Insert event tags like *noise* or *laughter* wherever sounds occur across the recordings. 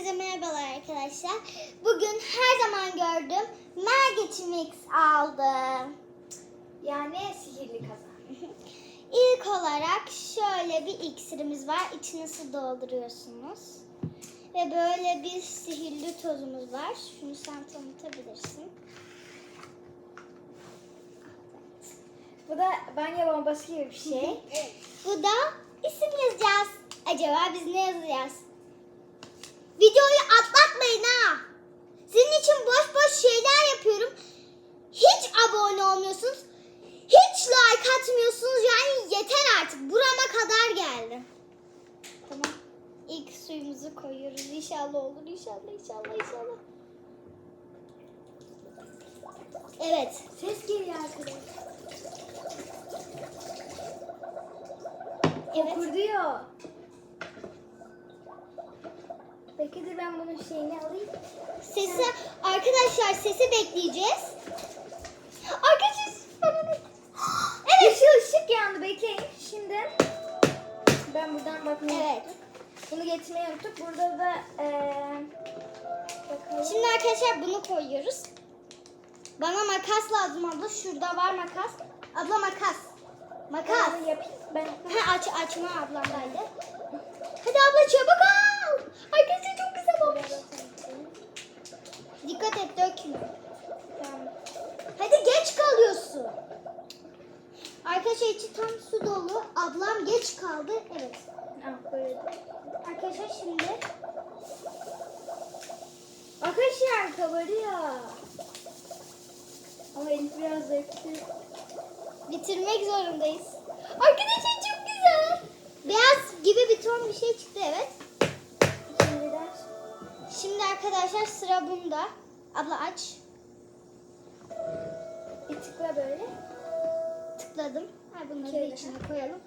Herkese merhabalar arkadaşlar. Bugün her zaman gördüm Magic Mix aldım. Yani sihirli kazan. *laughs* İlk olarak şöyle bir iksirimiz var. İçine su dolduruyorsunuz. Ve böyle bir sihirli tozumuz var. Şunu sen tanıtabilirsin. Bu da banyo bombası gibi bir şey. *laughs* Bu da isim yazacağız. Acaba biz ne yazacağız? Videoyu atlatmayın ha. Sizin için boş boş şeyler yapıyorum. Hiç abone olmuyorsunuz. Hiç like atmıyorsunuz. Yani yeter artık. Burama kadar geldi. Tamam. İlk suyumuzu koyuyoruz. İnşallah olur. İnşallah inşallah inşallah. Evet. Ses geliyor arkadaşlar. Evet. Kurduyor. Peki dur ben bunun şeyini alayım. Sesi arkadaşlar sesi bekleyeceğiz. Arkadaşlar *gasps* Evet. Yeşil ışık yandı bekleyin. Şimdi ben buradan bakmayı Evet. unuttum. Bunu getirmeyi unuttuk. Burada da eee bakalım. Şimdi arkadaşlar bunu koyuyoruz. Bana makas lazım abla. Şurada var makas. Abla makas. Makas. Ben bunu yapayım. Ben Ha, aç açma ablamdaydı. Hadi abla çabuk al. 3 kaldı. Evet. Ah. Arkadaşlar şimdi Arkadaşlar kabarıyor. Ama Elif biraz zevkli. Bitirmek zorundayız. Arkadaşlar çok güzel. Beyaz gibi bir ton bir şey çıktı evet. Şimdiden. Şimdi arkadaşlar sıra bunda. Abla aç. Bir tıkla böyle. Tıkladım. Ha, bunları içine koyalım.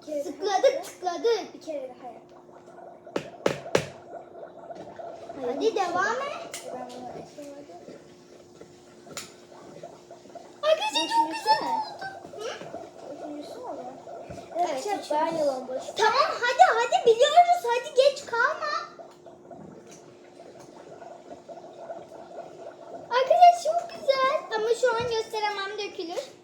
Bir kere daha Tıkladık. Bir kere daha yap. Hadi devam et. Ben bunu açamadım. Arkadaşlar çok güzel. Evet, bombası. Tamam hadi hadi biliyoruz. Hadi geç kalma. Arkadaşlar çok güzel. Ama şu an gösteremem dökülür.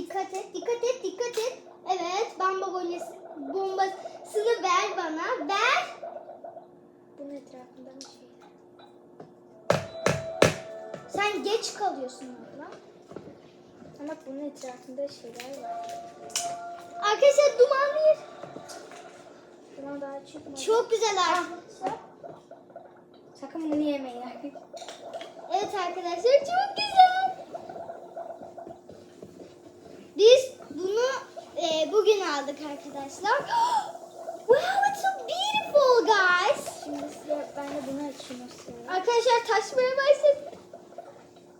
Dikkat et, dikkat et, dikkat et. Evet, bamba bombası, bombasını ver bana. Ver. Bunun etrafında bir şey. Sen geç kalıyorsun abla. Ama bunun etrafında şeyler var. Arkadaşlar duman bir. Buna daha çıkmadı. Çok güzel arkadaşlar. Sakın bunu yemeyin arkadaşlar. Evet arkadaşlar çok güzel. Biz bunu e, bugün aldık arkadaşlar. *gasps* wow, it's so beautiful guys. Şimdi size ben de bunu açayım. Arkadaşlar taşmaya başladı.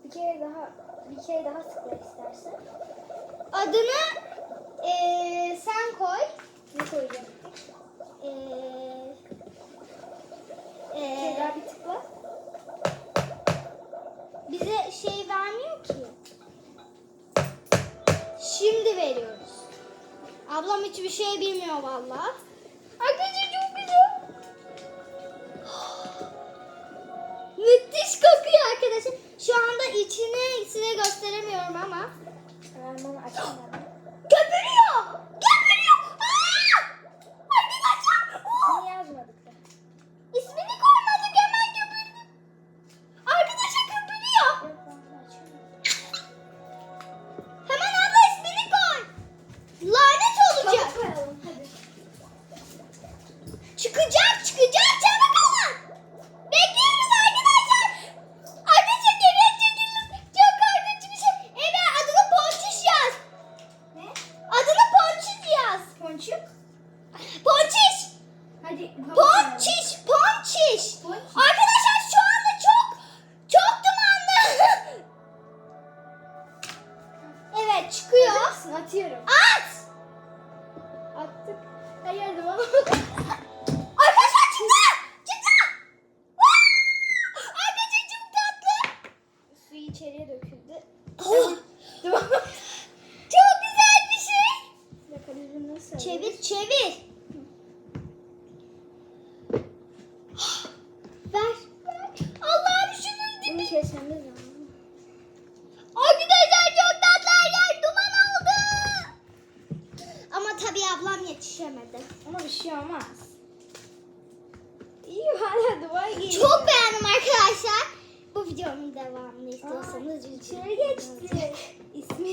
Bir kere daha bir kere daha tıkla istersen. Adını e, sen koy. Ne koyacağım? E, Bir kere e, daha bir tıkla. bize şey vermiyor ki. Şimdi veriyoruz. Ablam hiçbir şey bilmiyor valla. Arkadaşlar çok güzel. *gasps* Müthiş kokuyor arkadaşlar. Şu anda içini size gösteremiyorum ama. Ben bunu açamadım. Çevir çevir. *gasps* Ver. Allah'ım şunun dibi. Bunu kesmemiz lazım. Arkadaşlar çok tatlı yer duman oldu. Ama tabii ablam yetişemedi. Ama bir şey olmaz. İyi hala duvar geliyor. Çok beğendim arkadaşlar. Bu videomun devamını istiyorsanız videoya geçtik. İsmi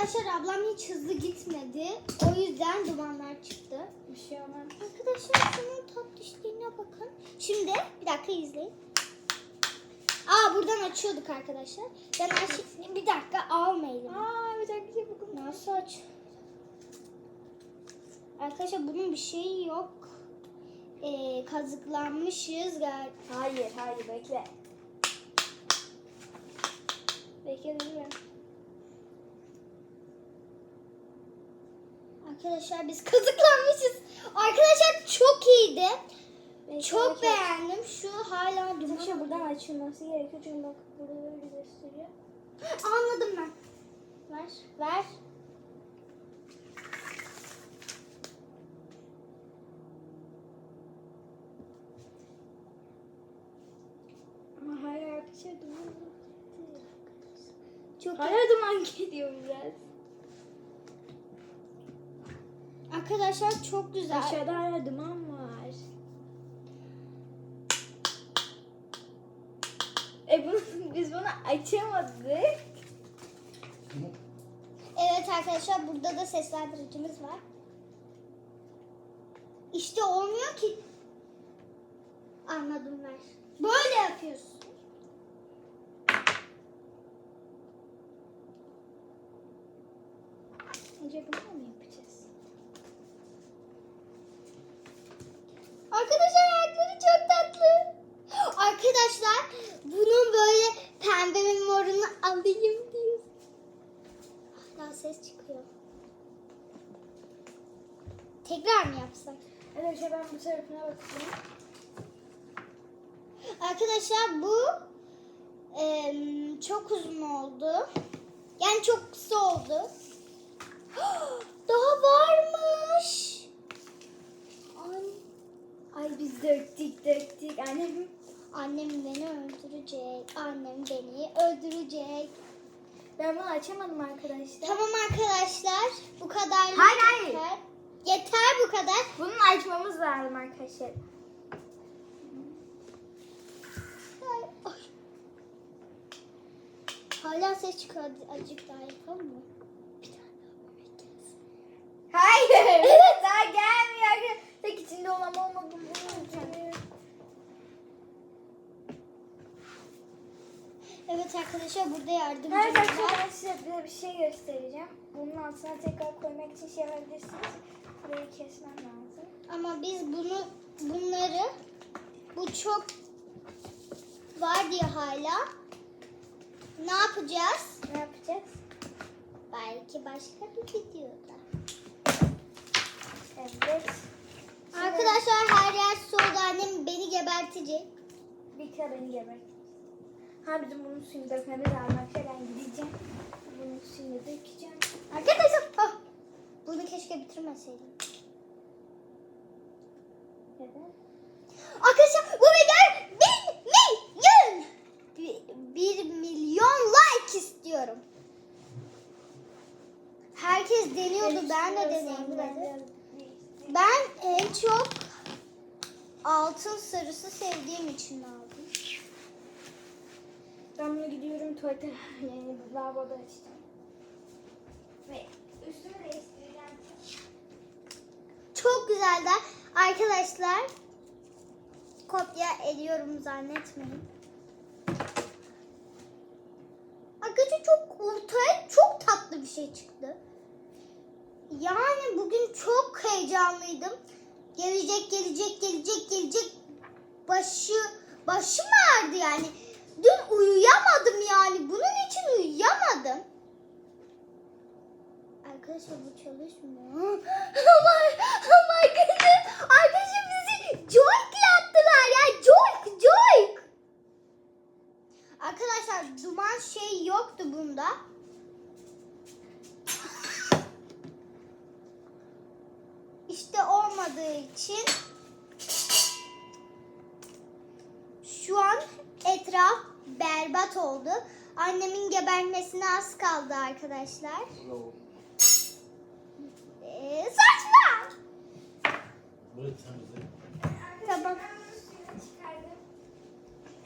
Arkadaşlar ablam hiç hızlı gitmedi. O yüzden dumanlar çıktı. Bir şey olmaz. Arkadaşlar şunun tatlışlığına bakın. Şimdi bir dakika izleyin. Aa buradan açıyorduk arkadaşlar. Ben aç bir dakika almayalım. Aa bir dakika şey bakın. Nasıl aç? Arkadaşlar bunun bir şeyi yok. Ee, kazıklanmışız galiba. Hayır hayır bekle. Bekle değil mi? Arkadaşlar biz kazıklanmışız. Arkadaşlar çok iyiydi. Bekle, Çok bekle. beğendim. Şu hala duman. buradan açılması gerekiyor çünkü bak burada böyle gösteriyor. *gasps* Anladım ben. Ver, ver. Ama hala arkadaşlar duman Çok Hala duman geliyor biraz. Arkadaşlar çok güzel. Aşağıda hala duman var. E bunu, biz bunu açamadık. Evet arkadaşlar burada da seslendiricimiz var. İşte olmuyor ki. Anladım ver. Böyle yapıyorsun. Acaba bunu mu yapacağız? Arkadaşlar ayakları çok tatlı. Arkadaşlar bunun böyle pembe ve morunu alayım diyor. Hala ses çıkıyor. Tekrar mı yapsak? Arkadaşlar ben bu tarafına bakayım. Arkadaşlar bu em, çok uzun oldu. Yani çok kısa oldu. *gasps* Daha varmış. Ay, biz döktük döktük. Annem annem beni öldürecek. Annem beni öldürecek. ben bunu açamadım arkadaşlar. Tamam arkadaşlar. Bu kadar. Hayır, hayır. Yeter. Yeter bu kadar. Bunu açmamız lazım arkadaşlar. Hala ses çıkıyor. Azıcık daha yapalım mı? Bir tane daha bebek gelsin. Hayır. *laughs* Daha gelmiyor. Tek içinde olan olmadı. Evet arkadaşlar burada Evet var. arkadaşlar size bir, bir şey göstereceğim. Bunun altına tekrar koymak için şey yapabilirsiniz. Burayı kesmem lazım. Ama biz bunu bunları bu çok var diye hala ne yapacağız? Ne yapacağız? Belki başka bir videoda. Evet. Arkadaşlar her yer soğudu. Annem beni gebertecek. Bir kere beni gebert. Ha bizim bunun suyunu dökmemiz lazım. Arkadaşlar ben gideceğim. Bunun suyunu dökeceğim. Arkadaşlar ah, bunu keşke bitirmeseydim. Neden? Arkadaşlar bu video bir milyon bir, bir milyon like istiyorum. Herkes deniyordu ben de deneyimledim. Ben en çok altın sarısı sevdiğim için aldım. Ben bunu gidiyorum tuvalete *laughs* yani lavaboda açacağım. Ve üstümü değiştireceğim. Çok güzeldi. Arkadaşlar kopya ediyorum zannetmeyin. Arkadaşlar çok ortaya çok tatlı bir şey çıktı. Yani bugün çok heyecanlıydım. Gelecek, gelecek, gelecek, gelecek. Başı, başım ağrıdı yani. Dün uyuyamadım yani. Bunun için uyuyamadım. Arkadaşlar bu çalışmıyor. Ama ama arkadaşlar, arkadaşlar bizi joy yaptılar ya. Joy, joy. Arkadaşlar duman şey yoktu bunda. İşte olmadığı için şu an etraf berbat oldu. Annemin gebermesine az kaldı arkadaşlar. Ee, saçma. temizle. Tamam.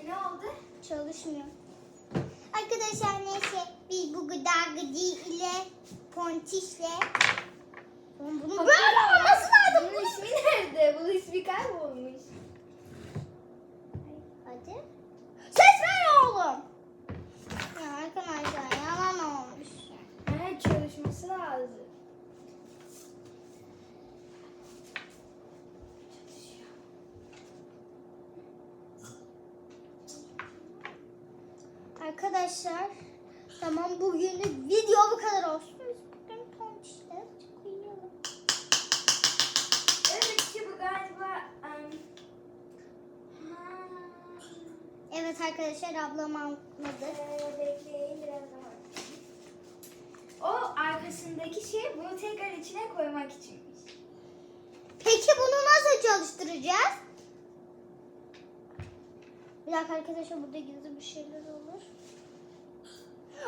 Ne oldu? Çalışmıyor. Arkadaşlar neyse biz bu gıda gıdi ile pontişle bunun böyle olması lazım. Bunun ismi nerede? Bunun ismi kaybolmuş. Hadi. Ses ver oğlum. Ya arkadaşlar yalan olmuş. Evet çalışması lazım. Arkadaşlar tamam bugünlük video bu kadar olsun. Biz bugün pontişle azıcık uyuyalım. Evet işte bu galiba... em, ha, Evet arkadaşlar ablam almadı. Ee, bekleyin biraz daha. O arkasındaki şey bunu tekrar içine koymak içinmiş. Peki bunu nasıl çalıştıracağız? Bir dakika arkadaşlar burada gizli bir şeyler olur.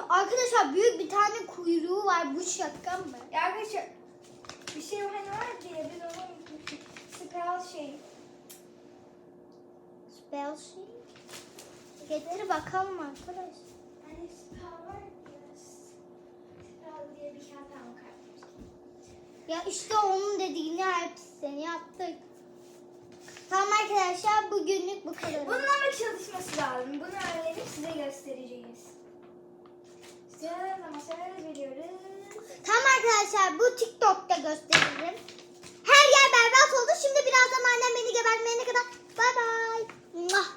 Arkadaşlar büyük bir tane kuyruğu var. Bu şaka mı? Ya arkadaşlar bir şey hani var diye biz onu. Spiral şey. Spell şey. Getir bakalım arkadaş. Hani star var ya. Star diye bir kağıt almıştık. Ya işte onun dediğini hepsini yaptık. Tamam arkadaşlar bugünlük bu kadar. Bunun ama çalışması lazım. Bunu öğrenip size göstereceğiz. Size amaçlarınız veriyoruz. Tamam arkadaşlar bu TikTok'ta gösterelim. Her yer berbat oldu. Şimdi birazdan annem beni gebertmeyene kadar. Bay bay.